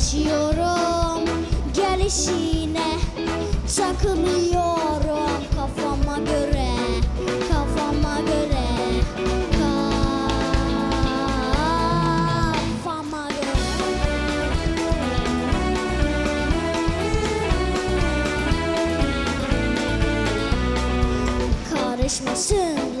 Dolaşıyorum gelişine Takılıyorum kafama göre Kafama göre. Kafama göre. Karışmasın